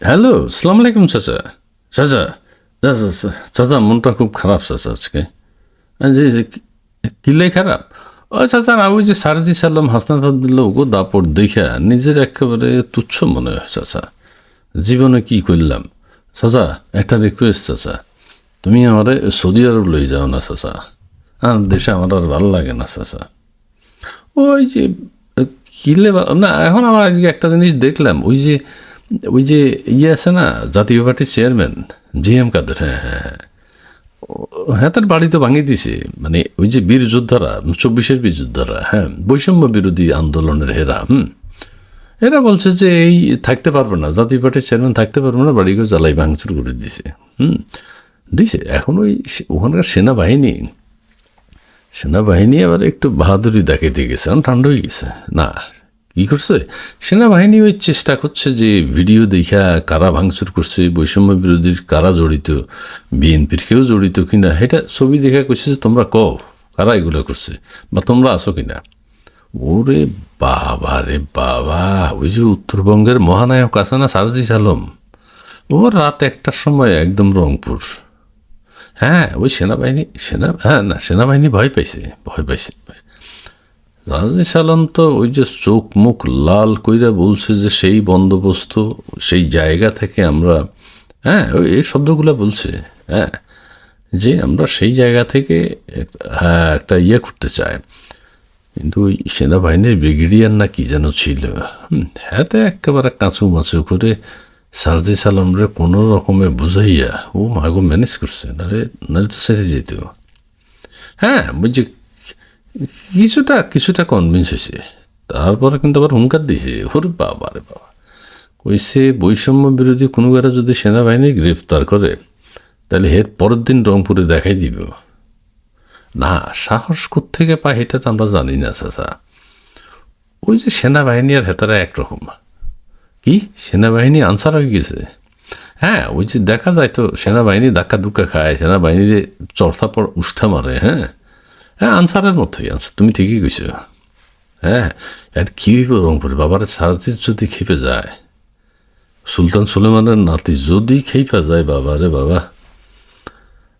Hello সালাম আলাইকুম চাচা চাচা চাচা চাচা মনটা খুব খারাপ চাচা আজকে। কি- কিলে খারাপ? ও চাচা ওই যে সারজি সাল্লাম, হাসনাত আবদুল্লাহ ওগো দাপট দেখা নিজের একেবারে তুচ্ছ মনে হয় চাচা জীবনে কি করলাম? চাচা একটা রিকোয়েস্ট চাচা তুমি আমারে সৌদি আরব লই যাও না চাচা আর দেশে আমার আর ভালো লাগে না চাচা ওই যে কিলে না, এখন আমার আজকে একটা জিনিস দেখলাম, ওই যে ওই যে ইয়ে আছে না, জাতীয় পার্টির চেয়ারম্যান জি এম কাদের হ্যাঁ হ্যাঁ হ্যাঁ। হ্যাঁ তার বাড়ি তো ভাঙিয়ে দিছে মানে ওই যে বীর যোদ্ধারা, চব্বিশের বীর যোদ্ধারা হ্যাঁ বৈষম্য বিরোধী আন্দোলনের হেরা, হুম। এরা বলছে যে এই থাকতে পারবে না, জাতীয় পার্টির চেয়ারম্যান থাকতে পারবে না বাড়িকে জ্বালাই ভাঙচুর করে দিছে হুম। দিছে এখন ওই ওখানকার সেনাবাহিনী সেনাবাহিনী আবার একটু বাহাদুরি দেখাইতে গেছে, এখন ঠান্ডা হয়ে গেছে, না। কি করছে? সেনাবাহিনী ওই চেষ্টা করছে যে ভিডিও দেখা কারা ভাঙচুর করছে, বৈষম্য বিরোধীর কারা জড়িত, বিএনপির কেউ জড়িত কিনা এটা ছবি দেখা করছে যে তোমরা কও, কারা এগুলো করছে বা তোমরা আছো কিনা। ওরে বাবা রে বাবা, ওই যে উত্তরবঙ্গের মহানায়ক আছে না সারজিস আলম। ও রাত একটার সময় একদম রংপুর। হ্যাঁ ওই সেনাবাহিনী, সেনা হ্যাঁ না, সেনাবাহিনী ভয় পাইছে ভয় পাইছে রাজেশ আলম তো ওই যে চোখ মুখ লাল কইরা বলছে যে সেই বন্দোবস্ত, সেই জায়গা থেকে আমরা হ্যাঁ ওই এই শব্দগুলো বলছে হ্যাঁ যে আমরা সেই জায়গা থেকে হ্যাঁ একটা ইয়ে করতে চাই। কিন্তু ওই সেনাবাহিনীর ব্রিগেডিয়ার না কি যেন ছিল? হ্যাঁ তো একেবারে কাঁচু মাচু করে সার্জি সালামরে কোনো রকমে বুঝাইয়া, ও মাগো ম্যানেজ করছে নাহলে নাহলে তো সেরে যেত। হ্যাঁ বুঝছি কিছুটা কিছুটা কনভিন্স হয়েছে তারপরে কিন্তু আবার হুঙ্কার দিয়েছে ওরে বাবা রে বাবা। কইছে, বৈষম্য বিরোধী কোনো কারা যদি সেনাবাহিনী গ্রেফতার করে, তাহলে এর পরের দিন রংপুরে দেখাই দিব। না, সাহস থেকে পায় এটা তো আমরা জানি না, চাচা। ওই যে সেনাবাহিনী আর হেতারা একরকম। কি? সেনাবাহিনী আনসার হয়ে গেছে? হ্যাঁ ওই যে দেখা যায় তো, সেনাবাহিনী ধাক্কা দুক্কা খায়, সেনাবাহিনীর চর্থা পর উষ্ঠা মারে হ্যাঁ? হ্যাঁ আনসারের মতোই আনসার তুমি ঠিকই কইছো। হ্যাঁ আর কি হইব রংপুরে? বাবার সারাজিৎ যদি খেপে যায় সুলতান সুলেমানের নাতি যদি খেপে যায় বাবারে বাবা।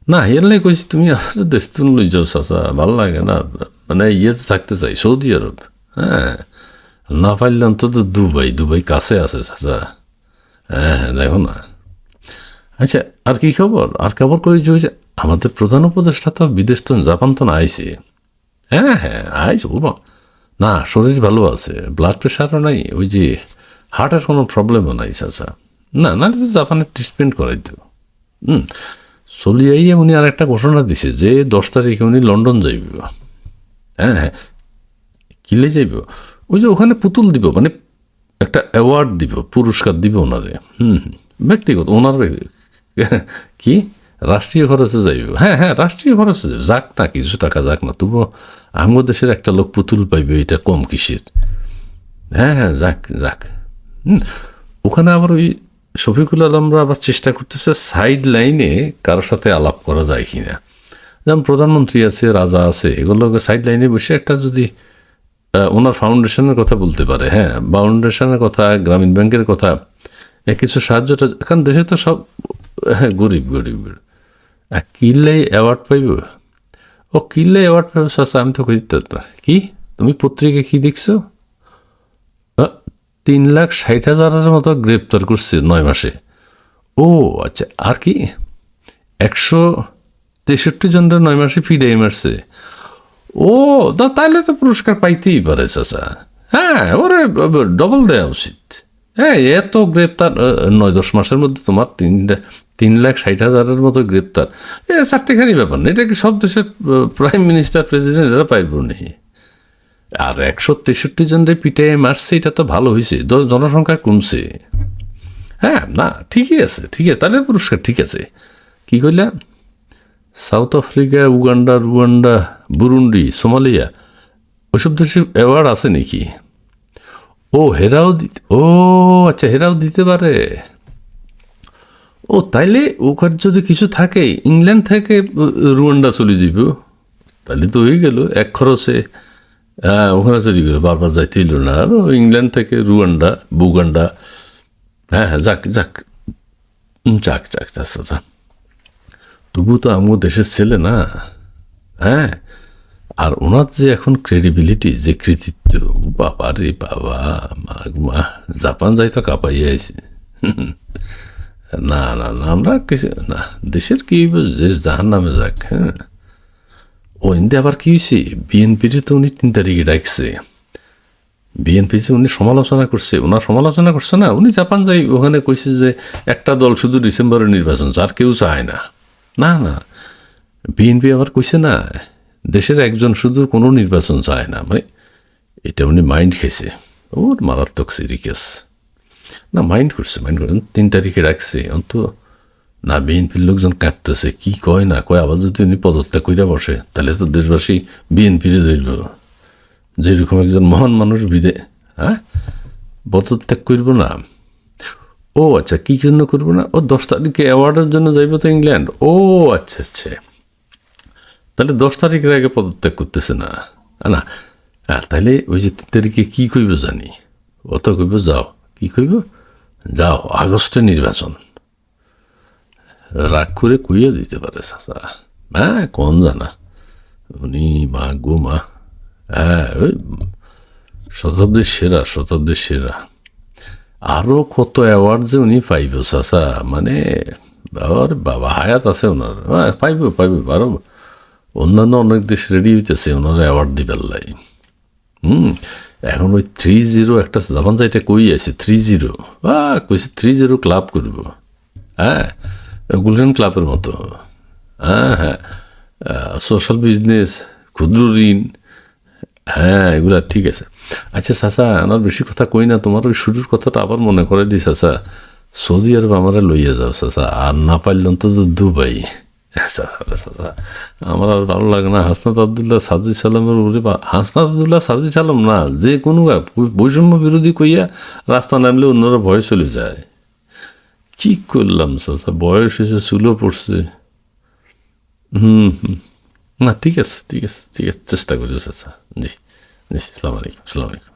না এরলে কইছি তুমি আমার দেশ তো লই যাও চাচা ভালো লাগে না। মানে ইয়েতে থাকতে চাই সৌদি আরব। হ্যাঁ না পারলে অন্তত দুবাই দুবাই কাছে আছে চাচা। হ্যাঁ, দেখো না। আচ্ছা আর কি খবর? আর খবর কই যে আমাদের প্রধান উপদেষ্টা তো বিদেশ তো জাপান তো না, আইসি। হ্যাঁ হ্যাঁ আইস মা। না, শরীর ভালো আছে ব্লাড প্রেশারও নাই, ওই যে হার্টের কোনো প্রবলেমও নাই, চাচা। না না তো জাপানের ট্রিটমেন্ট করাই তো। হুম চলিয়াইয়ে উনি আর একটা ঘোষণা দিছে যে দশ তারিখে উনি লন্ডন যাইব। হ্যাঁ হ্যাঁ কিলে যাইব? ওই যে ওখানে পুতুল দিব মানে একটা অ্যাওয়ার্ড দিব, পুরস্কার দিব ওনারে। হুম। ব্যক্তিগত, ওনার কি? রাষ্ট্রীয় খরচে যাইব। হ্যাঁ হ্যাঁ রাষ্ট্রীয় খরচে যাইব। যাক না, কিছু টাকা যাক না, তবুও আমার দেশের একটা লোক পুতুল পাইবে, এটা কম কিসের? হ্যাঁ হ্যাঁ যাক যাক। ওখানে আবার ওই শফিকুল আলমরা আবার চেষ্টা করতেছে সাইড লাইনে কারোর সাথে আলাপ করা যায় কি না যেমন প্রধানমন্ত্রী আছে, রাজা আছে এগুলোকে সাইড লাইনে বসে একটা যদি ওনার ফাউন্ডেশনের কথা বলতে পারে হ্যাঁ ফাউন্ডেশনের কথা, গ্রামীণ ব্যাংকের কথা কিছু সাহায্যটা, কারণ দেশে তো সব হ্যাঁ গরিব গরিব গরিব। আর কিনলে অ্যাওয়ার্ড পাইব? ও কিনলে অ্যাওয়ার্ড পাইব চাচা আমি তো খুঁজতে না কি? তুমি পত্রিকা কি দেখছ? তিন লাখ ষাট হাজারের মতো গ্রেপ্তার করছে নয় মাসে। ও আচ্ছা আর কি? একশো তেষট্টি জনের নয় মাসে ফিডাই মারছে ও তা তাইলে তো পুরস্কার পাইতেই পারে চাচা। হ্যাঁ ওরে ডবল দেওয়া উচিত। হ্যাঁ এত গ্রেপ্তার নয়, দশ মাসের মধ্যে তোমার তিনটা তিন লাখ ষাট হাজারের মতো গ্রেপ্তার। এ চারটেখানি ব্যাপার না, এটা কি সব দেশের প্রাইম মিনিস্টার, প্রেসিডেন্ট, এরা পাইব নেই আর একশো তেষট্টি জনের পিঠে মারছে, এটা তো ভালো হয়েছে জনসংখ্যা কমছে। হ্যাঁ না, ঠিকই আছে, ঠিক আছে, তাহলে পুরস্কার ঠিক আছে। কি কইলা? South Africa, Uganda, Rwanda, Burundi, Somalia, ওইসব দেশে অ্যাওয়ার্ড আছে নাকি? ও হেরাও দিতে ও আচ্ছা হেরাও দিতে পারে। ও, তাইলে ওখানে যদি কিছু থাকে, ইংল্যান্ড থেকে রুয়ান্ডা চলে যাব তাহলে তো হয়ে গেল, এক খরচে। হ্যাঁ ওখানে চলে গেল, বারবার যাইতে হইল না। আর ইংল্যান্ড থেকে রুয়ান্ডা, বুগান্ডা। হ্যাঁ হ্যাঁ যাক যাক। যাক যাক যাক চাচা তবু তো আমিও দেশের ছেলে না। হ্যাঁ আর ওনার যে এখন ক্রেডিবিলিটি যে কৃতিত্ব বাবা রে বাবা মা মা জাপান যাই তো কাঁপাইয়া আইছে। না না না, আমরা কিছু না, দেশের কি দেশ জাহান নামে যাক হ্যাঁ? ও ইন্দে আবার কি হয়েছে বিএনপির তো উনি তিন তারিখে ডাকছে। বিএনপি যে উনি সমালোচনা করছে ওনার সমালোচনা করছে না, উনি জাপান যাই, ওখানে কইছে যে একটা দল শুধু ডিসেম্বরে নির্বাচন, যার কেউ চায় না। না না, বিএনপি আবার কইছে না, দেশের একজন শুধু কোনো নির্বাচন চায় না মানে এটা উনি মাইন্ড খেয়েছে ওর মারাত্মক সিরিকেস। না, মাইন্ড করছে, মাইন্ড করে তিন তারিখে রাখছে অন্ত না, বিএনপির লোকজন কাঁদতেছে, কি কয় না কয়, আবার যদি উনি পদত্যাগ কইরা বসে, তাহলে তো দেশবাসী বিএনপিরে ধরব যেরকম একজন মহান মানুষ বিদে হ্যাঁ? পদত্যাগ করব না। ও আচ্ছা কি জন্য করব না? ও, দশ তারিখে অ্যাওয়ার্ডের জন্য যাইব তো ইংল্যান্ড। ও আচ্ছা আচ্ছা। তাহলে দশ তারিখের আগে পদত্যাগ করতেছে না। না। তাহলে ওই যে তিন তারিখে কী কইব জানি? অত কইব যাও। কি কইব? যাও আগস্টে নির্বাচন। রাগ করে কইয়া দিতে পারে চাচা। হ্যাঁ কোন জানা? উনি মা গো মা। হ্যাঁ ওই শতাব্দীর সেরা শতাব্দীর সেরা। আরও কত অ্যাওয়ার্ড যে উনি পাইব চাচা মানে বাবার বাবা হায়াত আছে ওনার। হ্যাঁ পাইব পাইব আরও অন্যান্য অনেক দেশ রেডি হইতেছে ওনার অ্যাওয়ার্ড দিবার লাই। হুম এখন ওই থ্রি জিরো একটা জাপান যাইটা কই আছে? থ্রি জিরো আহ কইছে থ্রি জিরো ক্লাব করব। হ্যাঁ? গোল্ডেন ক্লাবের মতো। হ্যাঁ হ্যাঁ। সোশ্যাল বিজনেস ক্ষুদ্র ঋণ। হ্যাঁ এগুলা ঠিক আছে। আচ্ছা চাচা, আমার বেশি কথা কই না। তোমার ওই শুরুর কথাটা আবার মনে করে দি, চাচা। সৌদি আরব আমারে লইয়া যাও, চাচা। আর না পারলাম তো দুবাই। আমার আর ভালো লাগে না। হাসনাত আবদুল্লাহ সাজি সালামের উপরে হাসনাত আবদুল্লাহ সাজি সালাম না, যে কোনো বৈষম্য বিরোধী কইয়া রাস্তা নামলে অন্যরা ভয় চলে যায়। কি করলাম চাচা বয়স হয়েছে চুলো পড়ছে। হুম হুম। না, ঠিক আছে ঠিক আছে ঠিক আছে। চেষ্টা করি চাচা জি জি, সালাম আলাইকুম সালাম আলাইকুম।